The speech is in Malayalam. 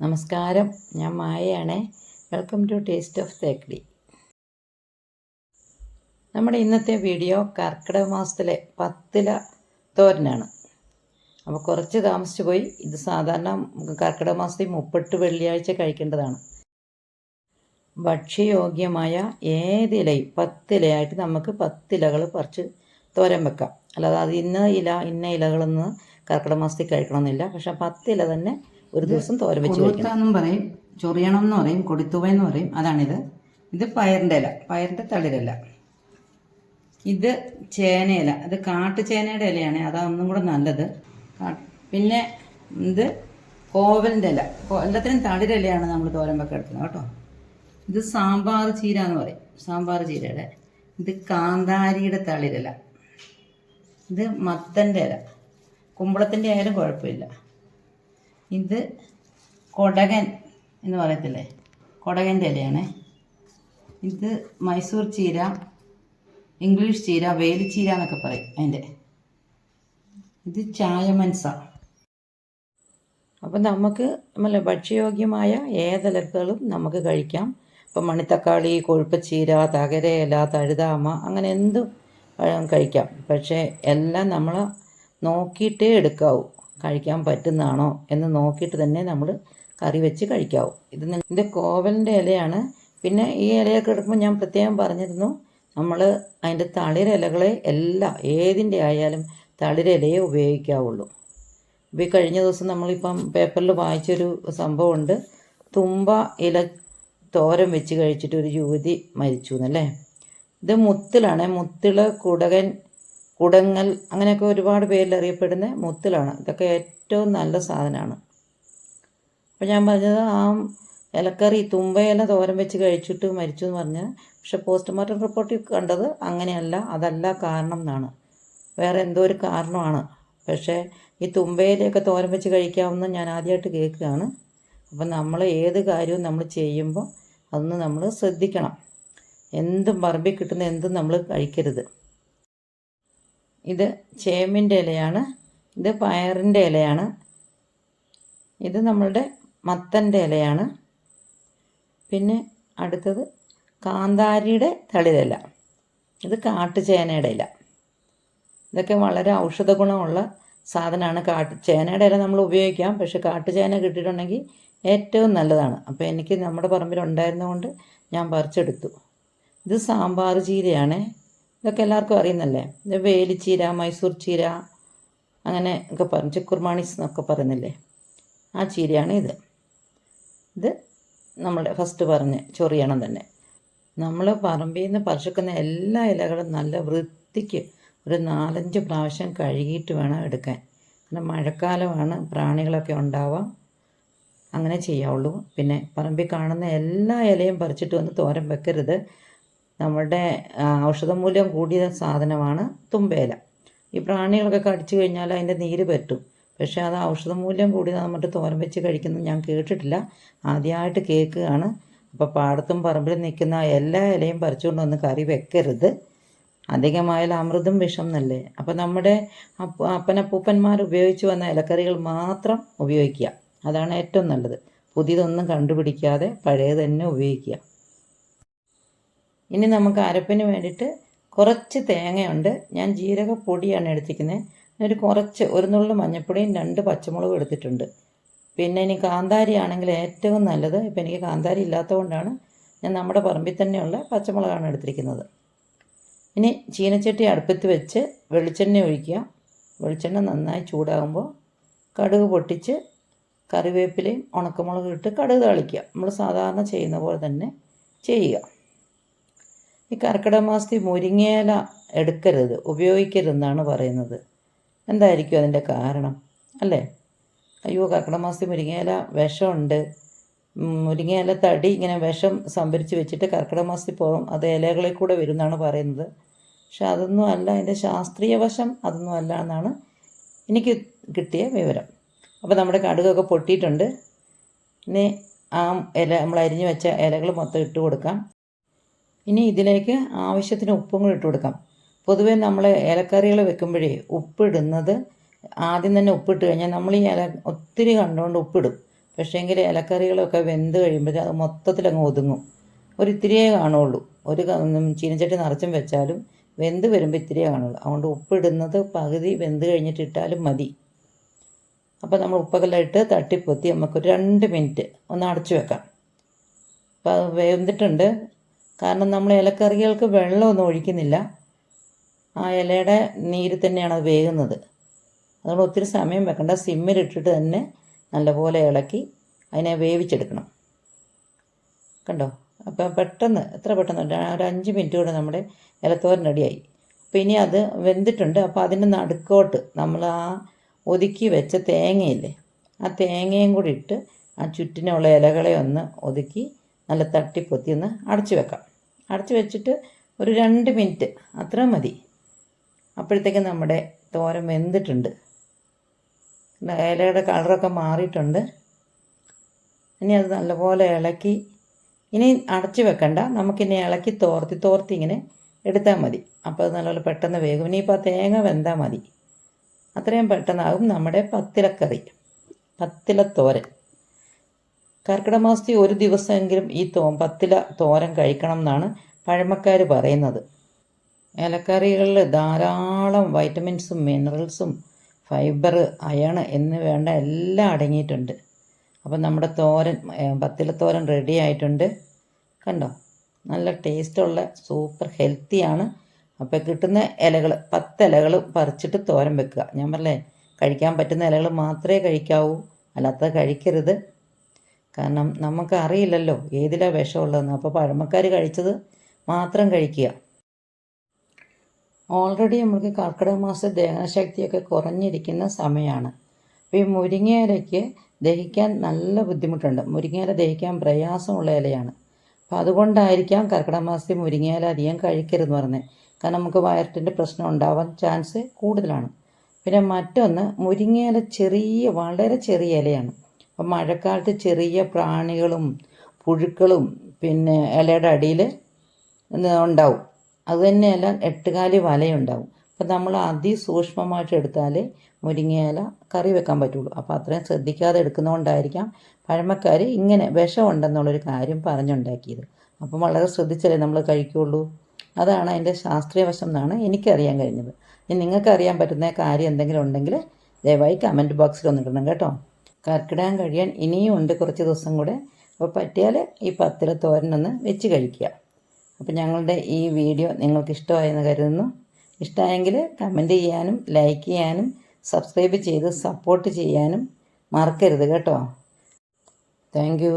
നമസ്കാരം. ഞാൻ മായയാണ്. Welcome to taste of Thekkady നമ്മുടെ ഇന്നത്തെ വീഡിയോ കർക്കിടക മാസത്തിലെ പത്തില തോരനാണ്. അപ്പോൾ കുറച്ച് താമസിച്ചു പോയി. ഇത് സാധാരണ കർക്കിടക മാസത്തിൽ മുപ്പെട്ട് വെള്ളിയാഴ്ച കഴിക്കേണ്ടതാണ്. ഭക്ഷ്യയോഗ്യമായ ഏതിലയും പത്തിലയായിട്ട് നമുക്ക് പത്തിലകൾ പറിച്ച് തോരൻ വെക്കാം. അല്ലാതെ അത് ഇന്ന ഇല ഇന്ന ഇലകളൊന്ന് കർക്കിടക മാസത്തിൽ കഴിക്കണമെന്നില്ല. പക്ഷെ പത്തില തന്നെ ഒരു ദിവസം തോരൻ വെച്ച് കൊടുത്താന്നും പറയും ചൊറിയണം എന്ന് പറയും കൊടിത്തുവ എന്ന് പറയും അതാണിത് ഇത്. പയറിന്റെ ഇല പയറിന്റെ തളിരല്ല ഇത് ചേനയില ഇത് കാട്ടുചേനയുടെ ഇലയാണ് അതാ ഒന്നും കൂടെ നല്ലത്. പിന്നെ ഇത് കോവലിന്റെ ഇല. എല്ലാത്തിനും തളിരിലയാണ് നമ്മൾ തോരൻ വെക്കാൻ എടുക്കുന്നത് കേട്ടോ. ഇത് സാമ്പാർ ചീര എന്ന് പറയും സാമ്പാർ ചീരയുടെ. ഇത് കാന്താരിയുടെ തളിരില. ഇത് മത്തന്റെ ഇല. കുമ്പളത്തിന്റെ ആയാലും കുഴപ്പമില്ല. ഇത് കൊടകൻ എന്ന് പറയത്തില്ലേ? കൊടകന്റെ ഇലയാണ്. ഇത് മൈസൂർ ചീര ഇംഗ്ലീഷ് ചീര വേലിച്ചീര എന്നൊക്കെ പറയും അതിന്റെ. ഇത് ചായമൻസ. അപ്പം നമുക്ക് നല്ല ഭക്ഷ്യയോഗ്യമായ ഏതലക്കുകളും നമുക്ക് കഴിക്കാം. ഇപ്പം മണിത്തക്കാളി കൊഴുപ്പച്ചീര തകരയില തഴുതാമ അങ്ങനെ എന്തും കഴിക്കാം. പക്ഷേ എല്ലാം നമ്മൾ നോക്കിയിട്ടേ എടുക്കാവൂ. കഴിക്കാൻ പറ്റുന്നതാണോ എന്ന് നോക്കിയിട്ട് തന്നെ നമ്മൾ കറി വെച്ച് കഴിക്കാവൂ. ഇത് ഇതിന്റെ ഇത് കോവലിന്റെ ഇലയാണ്. പിന്നെ ഈ ഇലയൊക്കെ എടുക്കുമ്പോൾ ഞാൻ പ്രത്യേകം പറഞ്ഞിരുന്നു നമ്മൾ അതിന്റെ തളിരിലകളെ എല്ലാം ഏതിന്റെ ആയാലും തളിരിലയെ ഉപയോഗിക്കാവുള്ളൂ. ഇപ്പോൾ ഈ കഴിഞ്ഞ ദിവസം നമ്മളിപ്പം പേപ്പറിൽ വായിച്ചൊരു സംഭവമുണ്ട്. തുമ്പ ഇല തോരൻ വെച്ച് കഴിച്ചിട്ട് ഒരു യുവതി മരിച്ചു എന്നല്ലേ? ഇത് മുത്തിലാണ്. മുത്തിൾ കുടകൻ കുടങ്ങൽ അങ്ങനെയൊക്കെ ഒരുപാട് പേരിൽ അറിയപ്പെടുന്ന മുത്തിലാണ്. ഇതൊക്കെ ഏറ്റവും നല്ല സാധനമാണ്. അപ്പോൾ ഞാൻ പറഞ്ഞത് ആ ഇലക്കറി തുമ്പയില തോരൻ വെച്ച് കഴിച്ചിട്ട് മരിച്ചു എന്ന് പറഞ്ഞ് പക്ഷെ പോസ്റ്റ്മോർട്ടം റിപ്പോർട്ടിൽ കണ്ടത് അങ്ങനെയല്ല അതല്ല കാരണം എന്നാണ്. വേറെ എന്തോ ഒരു കാരണമാണ്. പക്ഷേ ഈ തുമ്പയിലയൊക്കെ തോരൻ വെച്ച് കഴിക്കാമെന്ന് ഞാൻ ആദ്യമായിട്ട് കേൾക്കുകയാണ്. അപ്പം നമ്മൾ ഏത് കാര്യവും നമ്മൾ ചെയ്യുമ്പോൾ അതൊന്ന് നമ്മൾ ശ്രദ്ധിക്കണം. എന്തും പറമ്പിൽ കിട്ടുന്ന എന്തും നമ്മൾ കഴിക്കരുത്. ഇത് ചേമ്പിന്റെ ഇലയാണ് ഇത് പയറിന്റെ ഇലയാണ് ഇത് നമ്മളുടെ മത്തന്റെ ഇലയാണ്. പിന്നെ അടുത്തത് കാന്താരിയുടെ തളിരില. ഇത് കാട്ടുചേനയുടെ ഇല. ഇതൊക്കെ വളരെ ഔഷധ ഗുണമുള്ള സാധനമാണ് കാട്ട് ചേനയുടെ ഇല നമ്മൾ ഉപയോഗിക്കാം പക്ഷെ കാട്ടുചേന കിട്ടിയിട്ടുണ്ടെങ്കിൽ ഏറ്റവും നല്ലതാണ്. അപ്പോൾ എനിക്ക് നമ്മുടെ പറമ്പിൽ ഉണ്ടായിരുന്നതുകൊണ്ട് ഞാൻ പറിച്ചെടുത്തു. ഇത് സാമ്പാർ ചീരയാണ്. ഇതൊക്കെ എല്ലാവർക്കും അറിയുന്നല്ലേ? ഇത് വേലിച്ചീര മൈസൂർ ചീര അങ്ങനെ ഒക്കെ പറയും. ചിക്കുർമാണിസ് എന്നൊക്കെ പറയുന്നില്ലേ? ആ ചീരയാണ് ഇത്. ഇത് നമ്മുടെ ഫസ്റ്റ് പറഞ്ഞ് ചൊറിയണം തന്നെ. നമ്മൾ പറമ്പിൽ നിന്ന് പറിച്ചെടുക്കുന്ന എല്ലാ ഇലകളും നല്ല വൃത്തിക്ക് ഒരു നാലഞ്ച് പ്രാവശ്യം കഴുകിയിട്ട് വേണം എടുക്കാൻ. കാരണം മഴക്കാലമാണ് പ്രാണികളൊക്കെ ഉണ്ടാവാം. അങ്ങനെ ചെയ്യാവുള്ളൂ. പിന്നെ പറമ്പിൽ കാണുന്ന എല്ലാ ഇലയും പറിച്ചിട്ട് വന്ന് തോരൻ വെക്കരുത്. നമ്മുടെ ഔഷധമൂല്യം കൂടിയ സാധനമാണ് തുമ്പേല. ഈ പ്രാണികളൊക്കെ കടിച്ചു കഴിഞ്ഞാൽ അതിന്റെ നീര് പറ്റും. പക്ഷേ അത് ഔഷധമൂല്യം കൂടിയത് നമ്മുടെ തോരൻ വെച്ച് കഴിക്കുന്നത് ഞാൻ കേട്ടിട്ടില്ല. ആദ്യമായിട്ട് കേൾക്കുകയാണ്. അപ്പോൾ പാടത്തും പറമ്പിലും നിൽക്കുന്ന എല്ലാ ഇലയും പറിച്ചുകൊണ്ട് വന്ന് കറി വെക്കരുത്. അധികമായാൽ അമൃതും വിഷം എന്നല്ലേ. അപ്പോൾ നമ്മുടെ അപ്പ അപ്പനപ്പൂപ്പന്മാർ ഉപയോഗിച്ച് വന്ന ഇലക്കറികൾ മാത്രം ഉപയോഗിക്കുക. അതാണ് ഏറ്റവും നല്ലത്. പുതിയതൊന്നും കണ്ടുപിടിക്കാതെ പഴയത് തന്നെ ഉപയോഗിക്കുക. ഇനി നമുക്ക് അരപ്പിന് വേണ്ടിയിട്ട് കുറച്ച് തേങ്ങയുണ്ട്. ഞാൻ ജീരകപ്പൊടിയാണ് എടുത്തിരിക്കുന്നത് ഒരു കുറച്ച് ഒരു നുള്ളു മഞ്ഞൾപ്പൊടിയും രണ്ട് പച്ചമുളകും എടുത്തിട്ടുണ്ട്. പിന്നെ ഇനി കാന്താരി ആണെങ്കിൽ ഏറ്റവും നല്ലത് ഇപ്പം എനിക്ക് കാന്താരി ഇല്ലാത്തതുകൊണ്ടാണ് ഞാൻ നമ്മുടെ പറമ്പിൽ തന്നെയുള്ള പച്ചമുളകാണ് എടുത്തിരിക്കുന്നത്. ഇനി ചീനച്ചട്ടി അടുപ്പത്ത് വെച്ച് വെളിച്ചെണ്ണ ഒഴിക്കുക. വെളിച്ചെണ്ണ നന്നായി ചൂടാകുമ്പോൾ കടുക് പൊട്ടിച്ച് കറിവേപ്പിലയും ഉണക്കമുളകും ഇട്ട് കടുക് തളിക്കുക. നമ്മൾ സാധാരണ ചെയ്യുന്ന പോലെ തന്നെ ചെയ്യുക. ഈ കർക്കിടക മുരിങ്ങയില എടുക്കരുത് ഉപയോഗിക്കരുതെന്നാണ് പറയുന്നത്. എന്തായിരിക്കും അതിന്റെ കാരണം? അല്ലേ? അയ്യോ കർക്കിടക മുരിങ്ങയില വിഷമുണ്ട്. മുരിങ്ങയില തടി ഇങ്ങനെ വിഷം സംഭരിച്ച് വെച്ചിട്ട് കർക്കിടക മാസത്തിൽ പോകും. അത് ഇലകളിൽ കൂടെ വരുമെന്നാണ് പറയുന്നത്. പക്ഷെ അതൊന്നും അല്ല അതിന്റെ ശാസ്ത്രീയ വശം അതൊന്നും അല്ല എന്നാണ് എനിക്ക് കിട്ടിയ വിവരം. അപ്പോൾ നമ്മുടെ കടുകൊക്കെ പൊട്ടിയിട്ടുണ്ട്. ഇനി ആ ഇല നമ്മൾ അരിഞ്ഞു വെച്ച ഇലകൾ മൊത്തം ഇട്ട് കൊടുക്കാം. ഇനി ഇതിലേക്ക് ആവശ്യത്തിന് ഉപ്പും കൂടി ഇട്ട് കൊടുക്കാം. പൊതുവേ നമ്മൾ ഇലക്കറികൾ വെക്കുമ്പോഴേ ഉപ്പിടുന്നത് ആദ്യം തന്നെ ഉപ്പിട്ട് കഴിഞ്ഞാൽ നമ്മൾ ഈ ഇല ഒത്തിരി കണ്ടുകൊണ്ട് ഉപ്പിടും പക്ഷേങ്കിൽ ഇലക്കറികളൊക്കെ വെന്ത് കഴിയുമ്പോൾ അത് മൊത്തത്തിലങ്ങ് ഒതുങ്ങും. ഒരു ഇത്തിരിയേ കാണുള്ളൂ. ഒരു ചീനച്ചട്ടി നിറച്ചും വെച്ചാലും വെന്ത് വരുമ്പോൾ ഇത്തിരിയേ കാണുള്ളൂ. അതുകൊണ്ട് ഉപ്പിടുന്നത് പകുതി വെന്ത് കഴിഞ്ഞിട്ട് ഇട്ടാലും മതി. അപ്പോൾ നമ്മൾ ഉപ്പൊക്കെല്ലാം ഇട്ട് തട്ടിപ്പൊത്തി നമുക്കൊരു രണ്ട് മിനിറ്റ് ഒന്ന് അടച്ചു വെക്കാം. അപ്പോൾ വെന്തിട്ടുണ്ട്. കാരണം നമ്മൾ ഇലക്കറികൾക്ക് വെള്ളമൊന്നും ഒഴിക്കുന്നില്ല. ആ ഇലയുടെ നീര് തന്നെയാണ് അത് വേകുന്നത്. അതുകൊണ്ട് ഒത്തിരി സമയം വെക്കണ്ട. സിമ്മിലിട്ടിട്ട് തന്നെ നല്ലപോലെ ഇളക്കി അതിനെ വേവിച്ചെടുക്കണം. കണ്ടോ? അപ്പോൾ പെട്ടെന്ന് എത്ര പെട്ടെന്ന്? ഒരു അഞ്ച് മിനിറ്റ് കൂടെ നമ്മുടെ ഇലത്തോരൻ റെഡിയായി. അപ്പോൾ ഇനി അത് വെന്തിട്ടുണ്ട്. അപ്പോൾ അതിന്റെ നടുക്കോട്ട് നമ്മൾ ആ ഒതുക്കി വെച്ച തേങ്ങയില്ലേ ആ തേങ്ങയും കൂടി ഇട്ട് ആ ചുറ്റിനുള്ള ഇലകളെ ഒന്ന് ഒതുക്കി നല്ല തട്ടിപ്പൊത്തി ഒന്ന് അടച്ചു വെക്കാം. അടച്ചു വെച്ചിട്ട് ഒരു രണ്ട് മിനിറ്റ് അത്ര മതി. അപ്പോഴത്തേക്കും നമ്മുടെ തോരൻ വെന്തിട്ടുണ്ട്. ഇലയുടെ കളറൊക്കെ മാറിയിട്ടുണ്ട്. ഇനി അത് നല്ലപോലെ ഇളക്കി ഇനി അടച്ചു വെക്കണ്ട. നമുക്കിനി ഇളക്കി തോർത്തി തോർത്തി ഇങ്ങനെ എടുത്താൽ മതി. അപ്പോൾ അത് നല്ലപോലെ പെട്ടെന്ന് വേഗം ഇനിയിപ്പോൾ ആ തേങ്ങ വെന്താൽ മതി. അത്രയും പെട്ടെന്നാകും നമ്മുടെ പത്തിലക്കറി പത്തിലത്തോരൻ. കർക്കിടക മാസത്തിൽ ഒരു ദിവസമെങ്കിലും ഈ തോ പത്തില തോരൻ കഴിക്കണം എന്നാണ് പഴമക്കാർ പറയുന്നത്. ഇലക്കറികളിൽ ധാരാളം വൈറ്റമിൻസും മിനറൽസും ഫൈബർ അയൺ എന്ന് വേണ്ട എല്ലാം അടങ്ങിയിട്ടുണ്ട്. അപ്പം നമ്മുടെ തോരൻ പത്തില പത്തിലത്തോരൻ റെഡി ആയിട്ടുണ്ട്. കണ്ടോ? നല്ല ടേസ്റ്റുള്ള സൂപ്പർ ഹെൽത്തിയാണ്. അപ്പോൾ കിട്ടുന്ന ഇലകൾ പത്ത് ഇലകൾ പറിച്ചിട്ട് തോരൻ വെക്കുക. ഞാൻ പറഞ്ഞേ കഴിക്കാൻ പറ്റുന്ന ഇലകൾ മാത്രമേ കഴിക്കാവൂ. അല്ലാത്തത് കഴിക്കരുത്. കാരണം നമുക്ക് അറിയില്ലല്ലോ ഏതിലാണ് വിഷമുള്ളതെന്ന്. അപ്പോൾ പഴമക്കാർ കഴിച്ചത് മാത്രം കഴിക്കുക. ഓൾറെഡി നമുക്ക് കർക്കിടക മാസ ദഹനശക്തിയൊക്കെ കുറഞ്ഞിരിക്കുന്ന സമയമാണ് അപ്പോൾ ഈ മുരിങ്ങയിലയ്ക്ക് ദഹിക്കാൻ നല്ല ബുദ്ധിമുട്ടുണ്ട്. മുരിങ്ങയില ദഹിക്കാൻ പ്രയാസമുള്ള ഇലയാണ്. അപ്പോൾ അതുകൊണ്ടായിരിക്കാം കർക്കിടക മാസത്തിൽ മുരിങ്ങയില അധികം കഴിക്കരുതെന്ന് പറഞ്ഞത്. കാരണം നമുക്ക് വയറ്റിന്റെ പ്രശ്നം ഉണ്ടാവാൻ ചാൻസ് കൂടുതലാണ്. പിന്നെ മറ്റൊന്ന് മുരിങ്ങയില ചെറിയ വളരെ ചെറിയ ഇലയാണ്. അപ്പം മഴക്കാലത്ത് ചെറിയ പ്രാണികളും പുഴുക്കളും പിന്നെ ഇലയുടെ അടിയിൽ ഉണ്ടാവും. അത് തന്നെയല്ല എട്ടുകാലി വലയുണ്ടാവും. അപ്പം നമ്മൾ അതിസൂക്ഷ്മമായിട്ട് എടുത്താൽ മുരിങ്ങയില കറി വെക്കാൻ പറ്റുള്ളൂ. അപ്പോൾ അത്രയും ശ്രദ്ധിക്കാതെ എടുക്കുന്നതുകൊണ്ടായിരിക്കാം പഴമക്കാർ ഇങ്ങനെ വിഷമുണ്ടെന്നുള്ളൊരു കാര്യം പറഞ്ഞുണ്ടാക്കിയത്. അപ്പം വളരെ ശ്രദ്ധിച്ചല്ലേ നമ്മൾ കഴിക്കുകയുള്ളൂ? അതാണ് അതിന്റെ ശാസ്ത്രീയ വശം എന്നാണ് എനിക്കറിയാൻ കഴിഞ്ഞത്. ഇനി നിങ്ങൾക്ക് അറിയാൻ പറ്റുന്ന കാര്യം എന്തെങ്കിലും ഉണ്ടെങ്കിൽ ദയവായി കമന്റ് ബോക്സിൽ ഒന്ന് ഇടണം കേട്ടോ. കർക്കിടകം കഴിയാൻ ഇനിയും ഉണ്ട് കുറച്ച് ദിവസം കൂടെ. അപ്പോൾ പറ്റിയാൽ ഈ പത്തില തോരനൊന്ന് വെച്ച് കഴിക്കുക. അപ്പോൾ ഞങ്ങളുടെ ഈ വീഡിയോ നിങ്ങൾക്ക് ഇഷ്ടമായെന്ന് കരുതുന്നു. ഇഷ്ടമായെങ്കിൽ കമന്റ് ചെയ്യാനും ലൈക്ക് ചെയ്യാനും സബ്സ്ക്രൈബ് ചെയ്ത് സപ്പോർട്ട് ചെയ്യാനും മറക്കരുത് കേട്ടോ. താങ്ക്